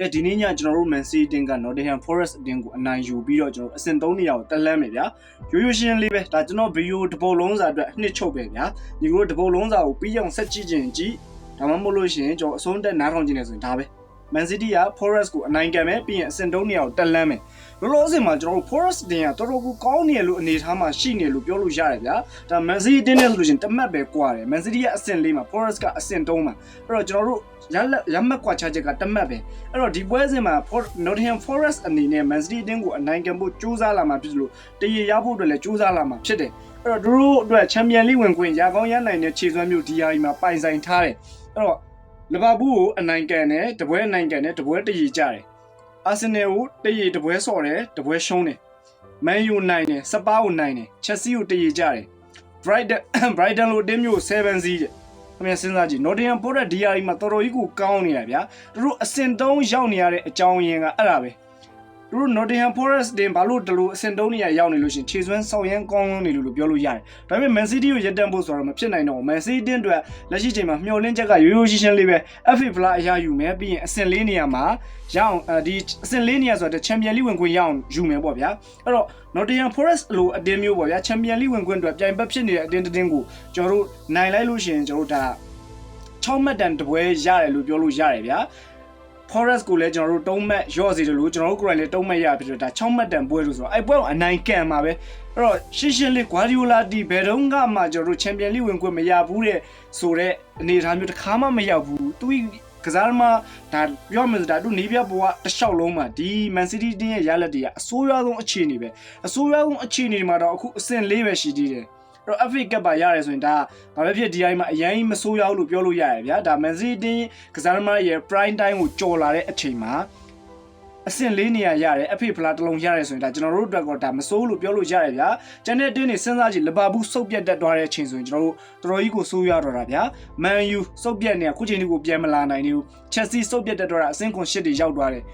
ကဲဒီနေ့ညကျွန်တော်တို့ Man City တင်းက Nottingham Forest အတင်းကိုအနိုင်ယူပြီးတော့ကျွန်တော်တို့အဆင့်3နေရာကိုတက်လှမ်းမယ်ဗျာရိုးရိုးရှင်းရှင်းလေးပဲဒါကျွန်တော်ဗီဒီယိုတစ်ပုတ်လုံးစာအတွက်နှစ်ချုပ်ပဲဗျာဒီကိုတစ်ပုတ်လုံးစာကိုပြီးအောင်ဆက်ကြည့်ခြင်းကြည့်ဒါမှမဟုတ်လို့ရှိရင်ကျွန်တော်အဆုံးတက်နားထောင်ခြင်းနေဆိုရင်ဒါပဲ Man City က Forest ကိုအနိုင်ကန်မယ်ပြီးရင်အဆင့်3နေရာကိုတက်လှမ်းမယ်လောလောဆယ်မှာကျွန်တော်တို့ Forest တင်ကတော်တော်ကိုကောင်းနေလို့အနေထားမှာရှိနေလို့ပြောလို့ရတယ်ဗျာဒါ Man City တင်းနဲ့ဆိုလို့ရှိရင်တမတ်ပဲကွာတယ် Man City ကအဆင့်4မှာ Forest ကအဆင့်3မှာအဲ့တော့ကျွန်တော်တို့ရလက်ရမက်ကွာချချက်ကတမတ်ပဲအဲ့တော့ဒီပွဲစဉ်မှာ For- Nottingham Forest အနေနဲ့ Man City တင်းကိုအနိုင်ကန်ဖို့ကြိုးစားလာမှာဖြစ်လို့တရေရဖို့အတွက်လည်းကြိုးစားလာမှာဖြစ်တယ်အဲ့တော့သူတို့အတွက် Champion League ဝင်ခွင့်ရကောင်းရနိုင်တဲ့ခြေစွမ်းမျိုးဒီယာရီမှာပိုင်ဆိုင်ထားတယ်အဲ့တော့ လီဗာပူးကိုအနိုင်ကန်တယ်တပွဲအနိုင်ကန်တယ်တပွဲတရေကြတယ်အာဆင်နယ်ကိုတရေတပွဲဆော့တယ်တပွဲရှုံးတယ်မန်ယူနိုင်တယ်စပါးကိုနိုင်တယ်ချက်စီကိုတရေကြတယ် Brighton Brighton လိုတင်းမျိုး7စီးတဲ့အမေစဉ်းစားကြည့် Nottingham Forest DRE မှာတော်တော်ကြီးကိုကောင်းနေရဗျာသူတို့အစင်တုံးရောက်နေရတဲ့အကြောင်းရင်းကအဲ့ဒါပဲ သူတို့ Nottingham Forest တင်ဘာလို့တလို့အစင်တုံးနေရရောက်နေလို့ရှရင်ခြေစွမ်းဆောင်ရမ်းကောင်းနေလို့လို့ပြောလို့ရတယ်ဒါပေမဲ့ Man City ကိုရပ်တန့်ဖို့ဆိုတော့မဖြစ်နိုင်တော့ဘူး Man City တင်အတွက်လက်ရှိချိန်မှာမျှော်လင့်ချက်ကရိုးရိုးရှင်းရှင်းလေးပဲ FA Plus အရာယူမယ်ပြီးရင်အဆင့်လေးနေရာမှာရအောင်အဲဒီအဆင့်လေးနေရာဆိုတော့ Champion League ဝင်ခွင့်ရအောင်ယူမယ်ပေါ့ဗျာအဲ့တော့ Nottingham Forest လိုအတင်းမျိုးပေါ့ဗျာ Champion League ဝင်ခွင့်အတွက်ပြိုင်ဘက်ဖြစ်နေတဲ့အတင်းတင်းကိုကျွန်တော်တို့နိုင်လိုက်လို့ရှိရင်ကျွန်တော်တို့ဒါ6မှတ်တန်တပွဲရတယ်လို့ပြောလို့ရတယ်ဗျာ Forest ကိုလည်းကျွန်တော်တို့3မှတ်ရော့စီတယ်လို့ကျွန်တော်တို့ကိုယ်တိုင်လည်း3မှတ်ရဖြစ်တော့ဒါ6မှတ်တန်ပွဲလို့ဆိုတော့အဲ့ပွဲကိုအနိုင်ကန်မှာပဲအဲ့တော့ရှင်းရှင်းလေး Guardiola ဒီဘယ်တော့မှကျွန်တော်တို့ Champion League ဝင်ခွင့်မရဘူးတဲ့ဆိုတော့အနေအထားမျိုးတစ်ခါမှမရောက်ဘူးသူကစားသမားဒါပြောမယ်ဆိုဒါသူနေပြဘဝတစ်လျှောက်လုံးမှာဒီ Man City တင်းရဲ့ရလက်တွေကအဆိုးရွားဆုံးအခြေအနေပဲအဆိုးရွားဆုံးအခြေအနေမှာတော့အခုအဆင့်၄ပဲရှိသေးတယ်အဲ့ တော့ FA Cup ပါရတယ်ဆိုရင်ဒါဘာပဲဖြစ်ဒီအိုင်းမှာအရင်မဆိုးရွားဘူးလို့ပြောလို့ရတယ်ဗျာဒါ Man City တင်းကစားသမားရဲ့ prime time ကိုကြော်လာတဲ့အချိန်မှာအဆင့်လေးနေရရတယ်အဖေဖလားတစ်လုံးရတယ်ဆိုရင်ဒါကျွန်တော်တို့အတွက်ကတော့ဒါမစိုးလို့ပြောလို့ရတယ်ဗျာကျန်တဲ့တင်းတွေစဉ်းစားကြည့်လီဗာပူးစုပ်ပြတ်တက်သွားတဲ့အချိန်ဆိုရင်ကျွန်တော်တို့တော်တော်ကြီးကိုစိုးရတော့တာဗျာမန်ယူစုပ်ပြတ်နေအခုချိန်ဒီကိုပြန်မလာနိုင်ဘူးချက်စီစုပ်ပြတ်တက်သွားတာအဆင့်ခွန်၈တွေရောက်သွားတယ်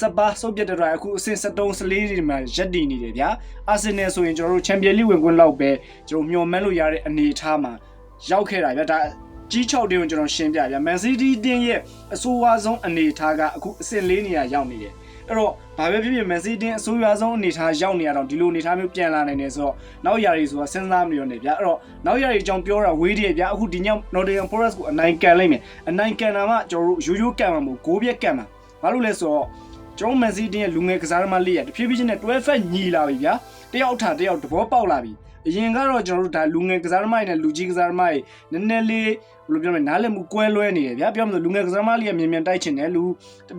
စပါစုပ်ပြတ်တက်သွားအခုအဆင့်73 14တွေမှာရက်တည်နေတယ်ဗျာအာဆင်နယ်ဆိုရင်ကျွန်တော်တို့ချန်ပီယံလိဝင်ခွင့်လောက်ပဲကျွန်တော်မျှော်မှန်းလို့ရတဲ့အနေအထားမှာရောက်ခဲ့တာဗျာဒါကြီး6တင်းကိုကျွန်တော်ရှင်းပြဗျာမန်စီးတီးတင်းရဲ့အဆိုးဝါးဆုံးအနေအထားကအခုအဆင့်၄နေရာရောက်နေတယ်အဲ့တော့ဘာပဲဖြစ်ဖြစ်မန်စီးတင်းအဆိုးရွားဆုံးအနေအထားရောက်နေရတော့ဒီလိုအနေအထားမျိုးပြန်လာနိုင်တယ်ဆိုတော့နောက်ຢာတွေဆိုတာစဉ်းစားမလို့နေဗျာအဲ့တော့နောက်ຢာတွေအကြောင်းပြောတာဝေးတယ်ဗျာအခုဒီည Nottingham Forest ကိုအနိုင်ကန်လိုက်မယ်အနိုင်ကန်တာမှကျွန်တော်တို့ရိုးရိုးကန်မှာမဟုတ်ဂိုးပြက်ကန်မှာဘာလို့လဲဆိုတော့ ကျွန်တော်မန်စီးတင်းရဲ့လူငယ်ကစားသမားလေးရတဖြည်းဖြည်းချင်းနဲ့12ဖက်ညီလာပြီဗျာတယောက်ထာတယောက်တဘောပေါက်လာပြီအရင်ကတော့ကျွန်တော်တို့ဒါလူငယ်ကစားသမားတွေနဲ့လူကြီးကစားသမားတွေနည်းနည်းလေးဘယ်လိုပြောမလဲနားလည်မှုကွဲလွဲနေတယ်ဗျာပြောမှဆိုလူငယ်ကစားသမားလေးကမြန်မြန်တိုက်ချင်တယ်လူ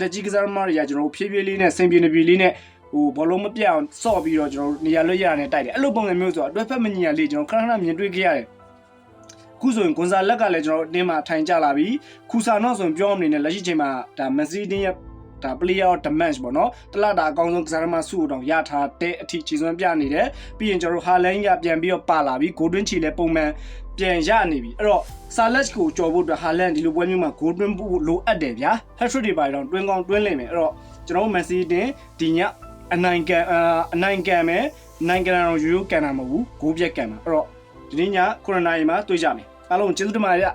တကြီးကစားသမားတွေကကျွန်တော်တို့ဖြည်းဖြည်းလေးနဲ့စိန်ပြေနေပြီလေးနဲ့ဟိုဘောလုံးမပြတ်အောင်စော့ပြီးတော့ကျွန်တော်တို့နေရာလွတ်ရနဲ့တိုက်တယ်အဲ့လိုပုံစံမျိုးဆိုတော့အတွက်ဖက်မညီရလေးကျွန်တော်ခဏခဏမြင်တွေ့ခဲ့ရတယ်ခုဆိုရင်ကွန်ဆာလက်ကလည်းကျွန်တော်တို့အတင်းမှာထိုင်ကြလာပြီခူဆာနော့ဆိုရင်ပြောမနေနဲ့လက်ရှိချိန်မှာဒါမက်ဆီတင်းရဲ့ ဒါ player of the match ပေါ့နော်တလတာအကောင်းဆုံးကစားသမားစုတောင်ရထားတဲ့အထိခြေစွမ်းပြနေတယ်ပြီးရင်ကျွန်တော်တို့ဟာလန်ကပြန်ပြီးတော့ပါလာပြီဂိုတွင်းချီလည်းပုံမှန်ပြန်ရနေပြီအဲ့တော့ဆာလက်ကိုကြော်ဖို့အတွက်ဟာလန်ဒီလိုပွဲမျိုးမှာဂိုတွင်းဖို့လိုအပ်တယ်ဗျာဟက်ထရစ်တွေပါတော့တွင်းကောင်းတွင်းလိမ့်မယ်အဲ့တော့ကျွန်တော်တို့မက်ဆီတင်ဒီညအနိုင်ကန်အနိုင်ကန်မယ်နိုင်ကန်တော့ရိုးရိုးကန်တာမဟုတ်ဘူးဂိုးပြက်ကန်မှာအဲ့တော့ဒီနေ့ည9နာရီမှာတွေ့ကြမယ်အားလုံးကျေးဇူးတင်ပါတယ်ဗျ